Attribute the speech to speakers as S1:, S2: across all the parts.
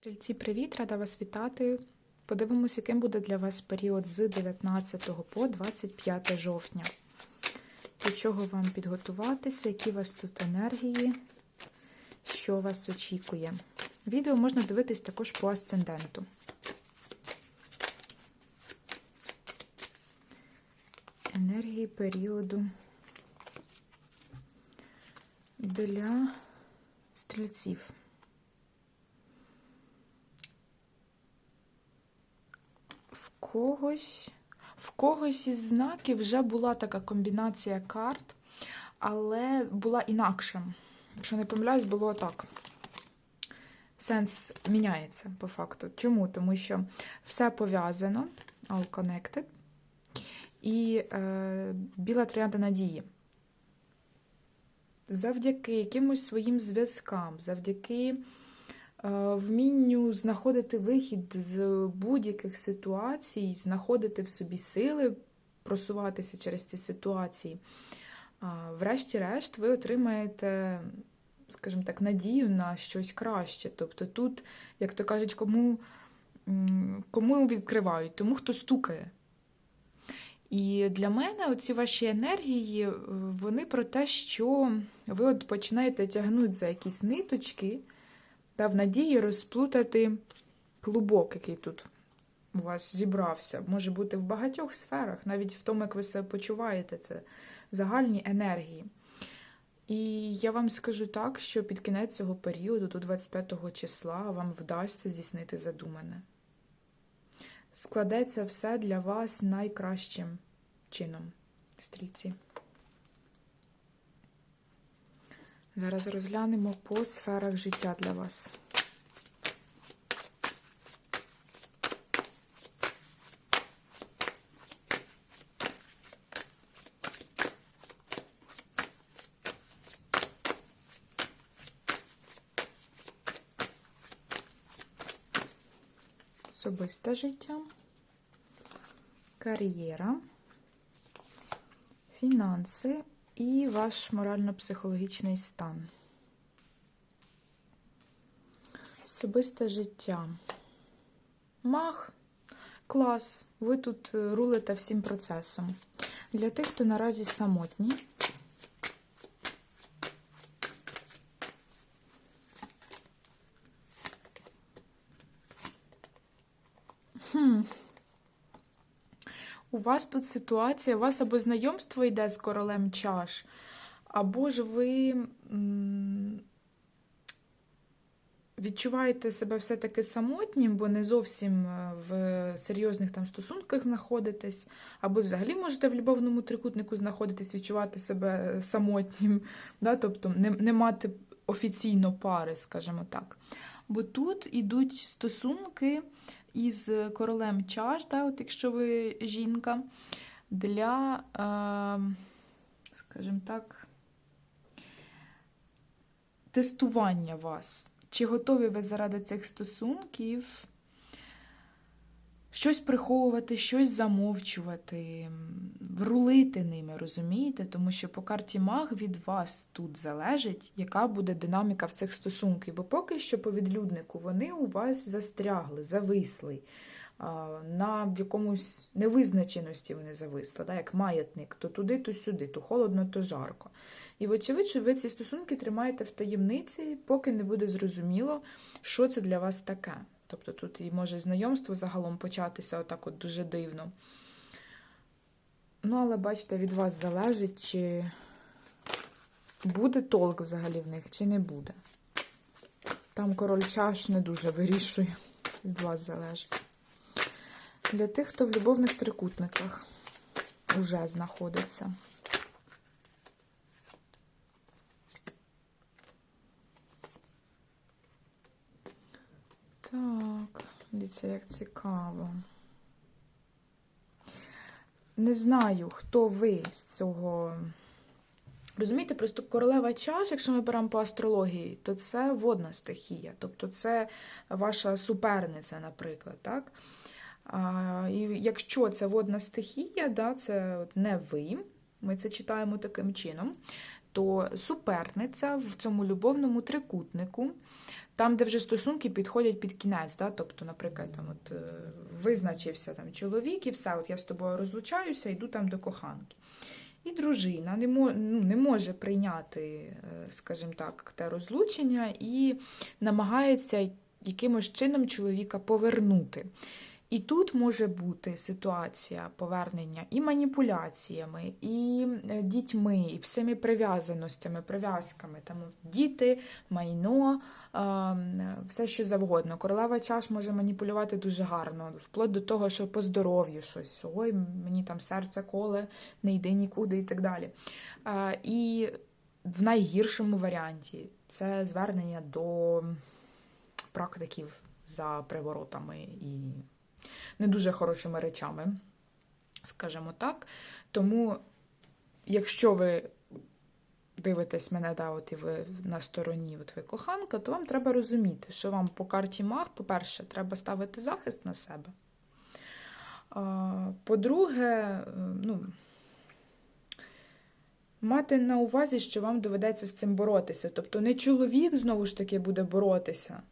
S1: Стрільці, привіт! Рада вас вітати. Подивимось, яким буде для вас період з 19 по 25 жовтня. До чого вам підготуватися, які у вас тут енергії, що вас очікує. Відео можна дивитись також по асценденту. Енергії періоду для стрільців. В когось, в когось із знаків вже була така комбінація карт, але була інакша. Якщо не помиляюсь, було так. Сенс міняється по факту. Чому? Тому що все пов'язано, all connected, і е, біла троянда надії. Завдяки якимось своїм зв'язкам, завдяки вмінню знаходити вихід з будь-яких ситуацій, знаходити в собі сили, просуватися через ці ситуації. Врешті-решт, ви отримаєте, скажімо так, надію на щось краще. Тобто тут, як то кажуть, кому, кому відкривають, тому хто стукає. І для мене оці ваші енергії, е, вони про те, що ви от починаєте тягнути за якісь ниточки та надії розплутати клубок, який тут у вас зібрався. Може бути в багатьох сферах, навіть в тому, як ви себе почуваєте, це загальні енергії. І я вам скажу так, що під кінець цього періоду, до 25 числа, вам вдасться здійснити задумане складеться все для вас найкращим чином, стрільці. Зараз розглянемо по сферах життя для вас. Особисте життя, кар'єра, фінанси і ваш морально-психологічний стан. Особисте життя. Мах, клас. Ви тут рулите всім процесом. Для тих, хто наразі самотній. Хм. У вас тут ситуація, у вас або знайомство йде з королем чаш, або ж ви відчуваєте себе все-таки самотнім, бо не зовсім е, в серйозних там стосунках знаходитесь, або взагалі можете в любовному трикутнику знаходитись, відчувати себе самотнім, да? тобто не, не мати офіційно пари, скажімо так. Бо тут ідуть стосунки із королем чаш, да, от якщо ви жінка, для, е, скажімо так, тестування вас. Чи готові ви заради цих стосунків щось приховувати, щось замовчувати, рулити ними, розумієте? Тому що по карті маг від вас тут залежить, яка буде динаміка в цих стосунках. Бо поки що по відлюднику вони у вас застрягли, зависли. На якомусь невизначеності вони зависли, да, як маятник, то туди, то сюди, то холодно, то жарко. І, вочевидь, що ви ці стосунки тримаєте в таємниці, поки не буде зрозуміло, що це для вас таке. Тобто тут і може знайомство загалом початися отак от дуже дивно. Ну, але бачите, від вас залежить, чи буде толк взагалі в них, чи не буде. Там король чаш не дуже вирішує, від вас залежить. Для тих, хто в любовних трикутниках уже знаходиться. Так, дивіться, як цікаво. Не знаю, хто ви з цього. Розумієте, просто королева чаш, якщо ми беремо по астрології, то це водна стихія. Тобто це ваша суперниця, наприклад. так? А, І якщо це водна стихія, да, це не ви, ми це читаємо таким чином, то суперниця в цьому любовному трикутнику там, де вже стосунки підходять під кінець, да? тобто, наприклад, там от, е, визначився там чоловік і все, от я з тобою розлучаюся, йду там до коханки. І дружина не, мож, ну, не може прийняти, е, скажімо так, те розлучення і намагається якимось чином чоловіка повернути. І тут може бути ситуація повернення і маніпуляціями, і е, дітьми, і всіми прив'язаностями, прив'язками. Там діти, майно, е, все що завгодно. Королева чаш може маніпулювати дуже гарно, вплоть до того, що по здоров'ю щось. Ой, мені там серце коле, не йди нікуди і так далі. Е, І в найгіршому варіанті це звернення до практиків за приворотами і не дуже хорошими речами, скажімо так. Тому, якщо ви дивитесь мене, да, от і ви на стороні, от ви коханка, то вам треба розуміти, що вам по карті маг, по-перше, треба ставити захист на себе. По-друге, ну, мати на увазі, що вам доведеться з цим боротися. Тобто не чоловік знову ж таки буде боротися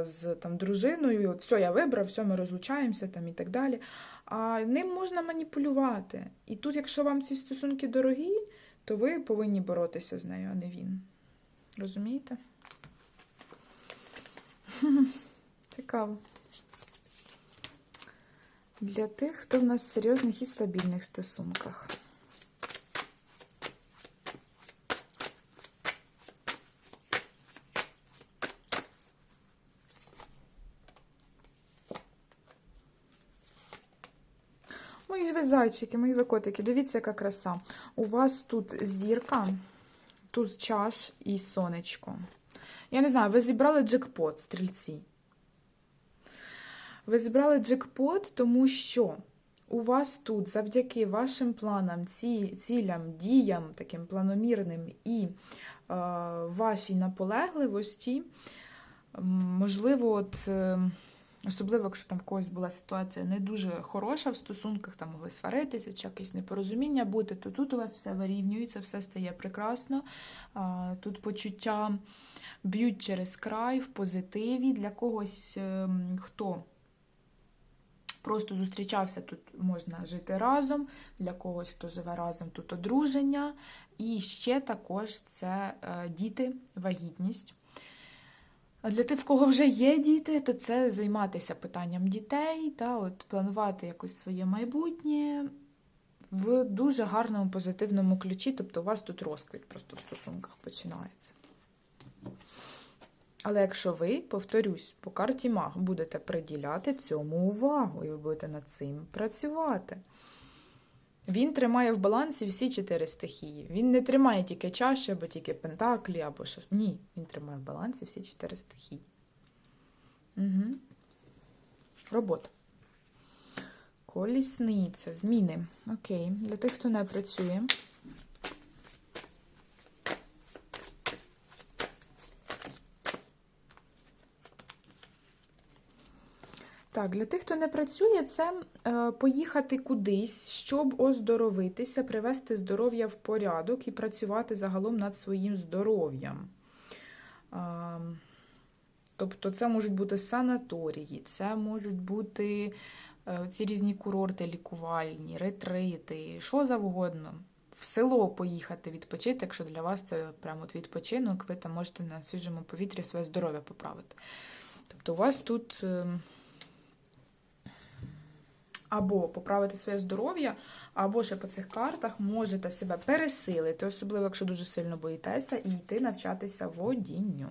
S1: з там, дружиною, все, я вибрав, все, ми розлучаємося там, і так далі. А ним можна маніпулювати. І тут, якщо вам ці стосунки дорогі, то ви повинні боротися з нею, а не він. Розумієте? Цікаво. Для тих, хто в нас серйозних і стабільних стосунках. Мої ж ви зайчики, мої ви котики, дивіться, яка краса. У вас тут зірка, тут чаш і сонечко. Я не знаю, ви зібрали джекпот, стрільці. Ви зібрали джекпот, тому що у вас тут, завдяки вашим планам, ці, цілям, діям, таким планомірним і е, вашій наполегливості, можливо, от. Е, Особливо, якщо там в когось була ситуація не дуже хороша в стосунках, там могли сваритися чи якесь непорозуміння бути, то тут у вас все вирівнюється, все стає прекрасно. Тут почуття б'ють через край в позитиві для когось, ем, хто просто зустрічався, тут можна жити разом, для когось, хто живе разом, тут одруження. І ще також це е, діти, вагітність. А для тих, в кого вже є діти, то це займатися питанням дітей, та от планувати якось своє майбутнє в дуже гарному позитивному ключі. Тобто у вас тут розквіт просто в стосунках починається. Але якщо ви, повторюсь, по карті Маг будете приділяти цьому увагу, і ви будете над цим працювати. Він тримає в балансі всі чотири стихії. Він не тримає тільки чаші, або тільки пентаклі, або що. Ні, він тримає в балансі всі чотири стихії. Угу. Робота. Колісниця. Зміни. Окей. Для тих, хто не працює. Так, для тих, хто не працює, це е, поїхати кудись, щоб оздоровитися, привести здоров'я в порядок і працювати загалом над своїм здоров'ям. Е, тобто, це можуть бути санаторії, це можуть бути е, ці різні курорти лікувальні, ретрити, що завгодно. В село поїхати відпочити, якщо для вас це прямо от відпочинок, ви там можете на свіжому повітрі своє здоров'я поправити. Тобто, у вас тут. Або поправити своє здоров'я, або ще по цих картах можете себе пересилити, особливо, якщо дуже сильно боїтеся, і йти навчатися водінню.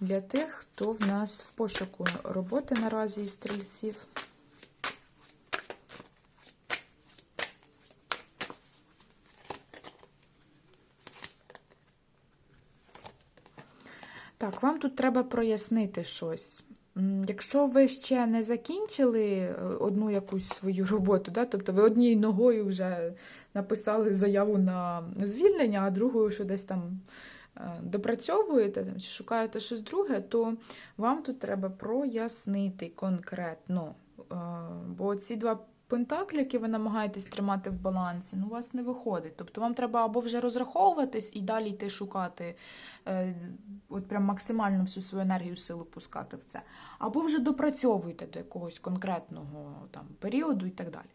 S1: Для тих, хто в нас в пошуку роботи наразі із стрільців. Так, вам тут треба прояснити щось. Якщо ви ще не закінчили е, одну якусь свою роботу, да, тобто ви однією ногою вже написали заяву на звільнення, а другою, що десь там е, допрацьовуєте чи шукаєте щось друге, то вам тут треба прояснити конкретно. Е, бо ці два Пентаклі, які ви намагаєтесь тримати в балансі, ну у вас не виходить. Тобто вам треба або вже розраховуватись і далі йти шукати, е, от прям максимально всю свою енергію силу пускати в це, або вже допрацьовуйте до якогось конкретного там періоду і так далі.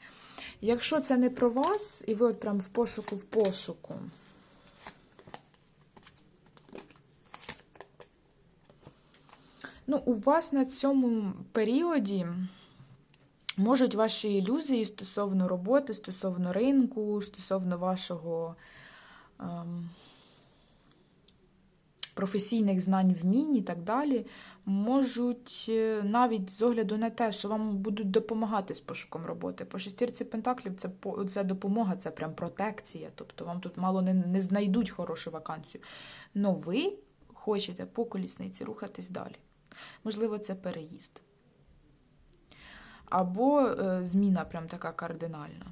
S1: Якщо це не про вас, і ви от прям в пошуку в пошуку. Ну, у вас на цьому періоді можуть ваші ілюзії стосовно роботи, стосовно ринку, стосовно вашого ем, професійних знань, вмінь і так далі, можуть е, навіть з огляду на те, що вам будуть допомагати з пошуком роботи. По шестірці пентаклів це, це допомога, це прям протекція. Тобто вам тут мало не, не знайдуть хорошу вакансію. Но ви хочете по колісниці рухатись далі. Можливо, це переїзд. Або е, зміна прям така кардинальна.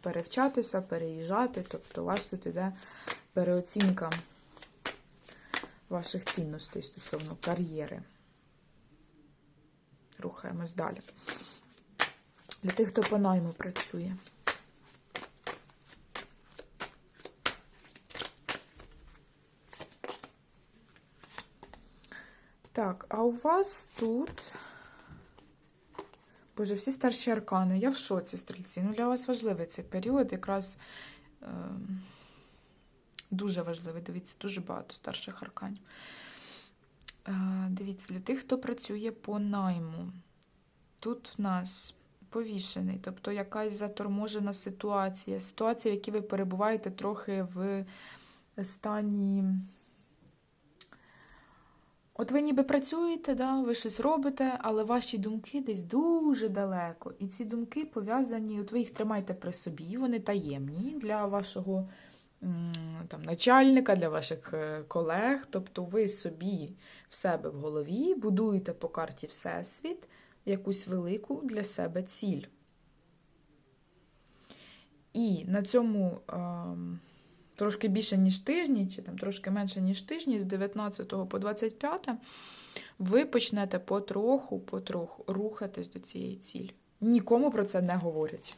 S1: Перевчатися, переїжджати. Тобто у вас тут іде переоцінка ваших цінностей стосовно кар'єри. Рухаємось далі. Для тих, хто по найму працює. Так, а у вас тут. Боже, всі старші аркани. Я в шоці, стрільці. Ну, для вас важливий цей період, якраз е, дуже важливий. Дивіться, дуже багато старших арканів. Е, дивіться, для тих, хто працює по найму. Тут в нас повішений, тобто якась заторможена ситуація. Ситуація, в якій ви перебуваєте трохи в стані. От ви ніби працюєте, да, ви щось робите, але ваші думки десь дуже далеко. І ці думки пов'язані, от ви їх тримаєте при собі, вони таємні для вашого там, начальника, для ваших е, колег. Тобто ви собі в себе в голові будуєте по карті Всесвіт якусь велику для себе ціль. І на цьому. ем, трошки більше, ніж тижні, чи там трошки менше, ніж тижні, з 19 по 25, ви почнете потроху, потроху рухатись до цієї цілі. Нікому про це не говорять.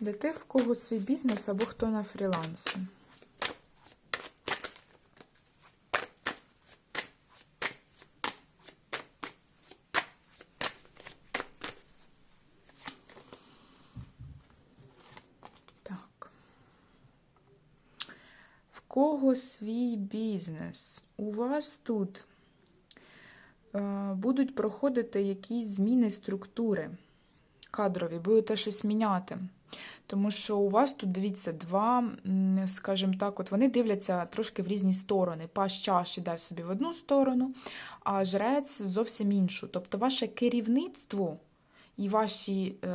S1: Для тих, в кого свій бізнес або хто на фрілансі. Кого свій бізнес? У вас тут е, будуть проходити якісь зміни структури кадрові, будете щось міняти. Тому що у вас тут, дивіться, два, скажімо так, от вони дивляться трошки в різні сторони. Паш чаш іде собі в одну сторону, а жрець в зовсім іншу. Тобто ваше керівництво і ваші е,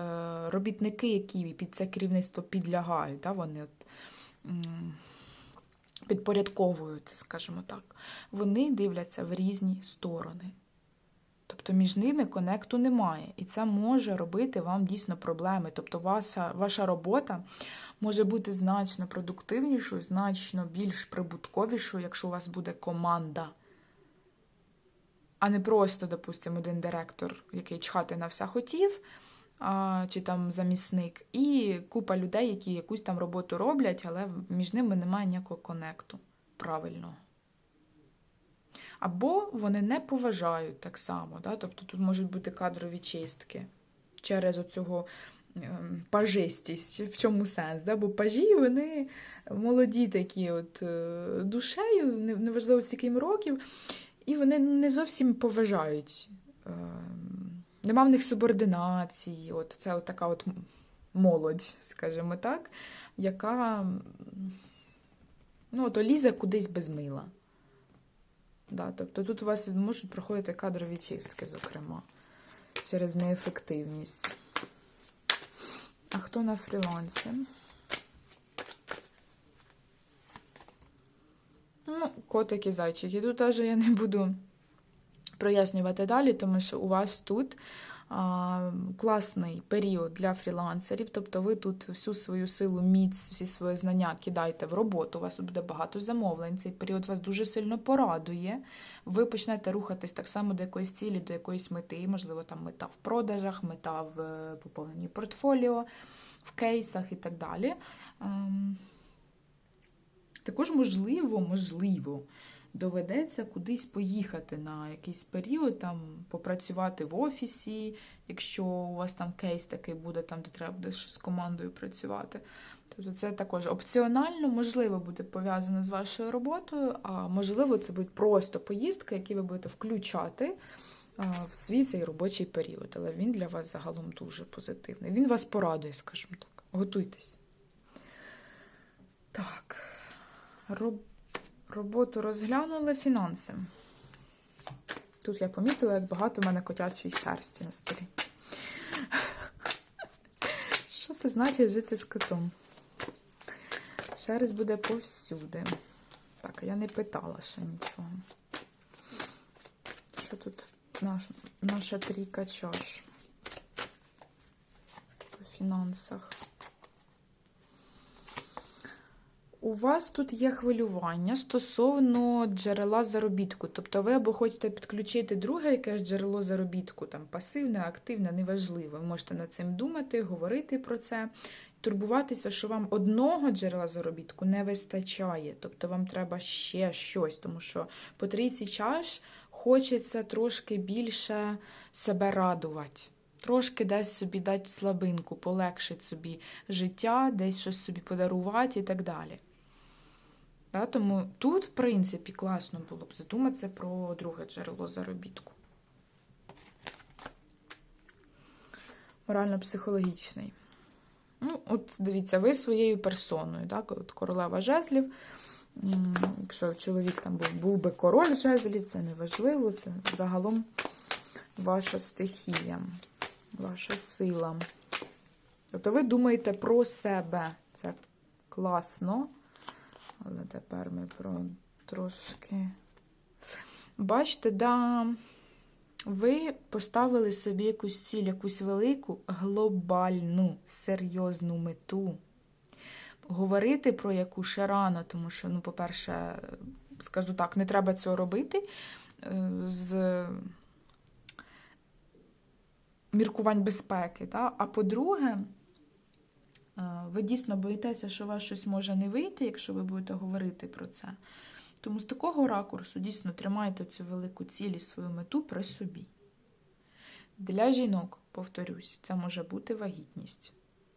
S1: робітники, які під це керівництво підлягають, да, вони от, підпорядковуються, скажімо так, вони дивляться в різні сторони. Тобто між ними конекту немає. І це може робити вам дійсно проблеми. Тобто ваша, ваша робота може бути значно продуктивнішою, значно більш прибутковішою, якщо у вас буде команда. А не просто, допустимо, один директор, який чхати на все хотів, чи там замісник, і купа людей, які якусь там роботу роблять, але між ними немає ніякого конекту правильного. Або вони не поважають так само. Да? Тобто тут можуть бути кадрові чистки через оцього ем, пажистість. В чому сенс? Да? Бо пажі вони молоді такі от е, душею, не- неважливо скільки їм років, і вони не зовсім поважають. Ем, Нема в них субординації. От це от така от молодь, скажімо так, яка ну, от, лізе кудись без мила. Да, тобто тут у вас можуть проходити кадрові чистки, зокрема, через неефективність. А хто на фрілансі? Ну, котики, зайчики. Тут теж я не буду прояснювати далі, тому що у вас тут а, класний період для фрілансерів. Тобто ви тут всю свою силу, міць, всі свої знання кидаєте в роботу. У вас буде багато замовлень. Цей період вас дуже сильно порадує. Ви почнете рухатись так само до якоїсь цілі, до якоїсь мети. Можливо, там мета в продажах, мета в е, поповненні портфоліо, в кейсах і так далі. Ем, Також можливо, можливо, доведеться кудись поїхати на якийсь період, там попрацювати в офісі, якщо у вас там кейс такий буде, там де треба буде з командою працювати. Тобто це також опціонально, можливо, буде пов'язано з вашою роботою, а можливо, це будуть просто поїздки, які ви будете включати в свій цей робочий період. Але він для вас загалом дуже позитивний. Він вас порадує, скажімо так. Готуйтесь. Так. Роб... Роботу розглянули фінанси. Тут я помітила, як багато в мене котячої шерсті на столі. Що це значить жити з котом? Шерсть буде повсюди. Так, я не питала ще нічого. Що тут наш, наша трійка чаш по фінансах? У вас тут є хвилювання стосовно джерела заробітку. Тобто ви або хочете підключити друге якесь джерело заробітку, там пасивне, активне, неважливо. Ви можете над цим думати, говорити про це, турбуватися, що вам одного джерела заробітку не вистачає. Тобто вам треба ще щось, тому що по трійці чаш хочеться трошки більше себе радувати. Трошки десь собі дати слабинку, полегшити собі життя, десь щось собі подарувати і так далі. Да, тому тут, в принципі, класно було б задуматися про друге джерело заробітку. Морально-психологічний. Ну, от дивіться, ви своєю персоною, так, от королева жезлів. Якщо чоловік там був, був би король жезлів, це не важливо, це загалом ваша стихія, ваша сила. Тобто ви думаєте про себе. Це класно. Але тепер ми про трошки. Бачите, да, ви поставили собі якусь ціль, якусь велику, глобальну, серйозну мету. Говорити про яку ще рано, тому що, ну, по-перше, скажу так, не треба цього робити. е, З міркувань безпеки. Та? А по-друге, ви дійсно боїтеся, що у вас щось може не вийти, якщо ви будете говорити про це. Тому з такого ракурсу дійсно тримайте цю велику ціль і свою мету при собі. Для жінок, повторюсь, це може бути вагітність,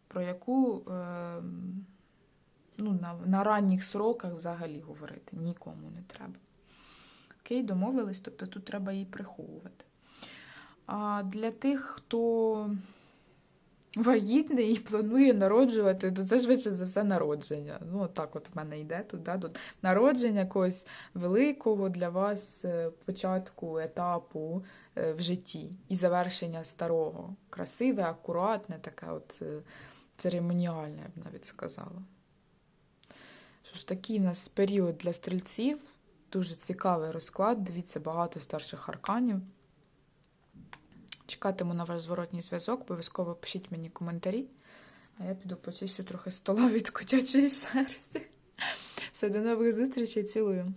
S1: про яку е, ну, на, на ранніх сроках взагалі говорити нікому не треба. Окей, домовились, тобто тут треба її приховувати. А для тих, хто вагітний і планує народжувати, то це швидше за все народження. Ну, так от в мене йде тут. Да? тут народження якогось великого для вас е, початку етапу е, в житті і завершення старого. Красиве, акуратне, таке от е, церемоніальне, я б навіть сказала. Що ж такий у нас період для стрільців. Дуже цікавий розклад. Дивіться, багато старших арканів. Чекатиму на ваш зворотній зв'язок. Обов'язково пишіть мені коментарі. А я піду почищу трохи стола від котячої шерсті. Все, до нових зустрічей, цілую.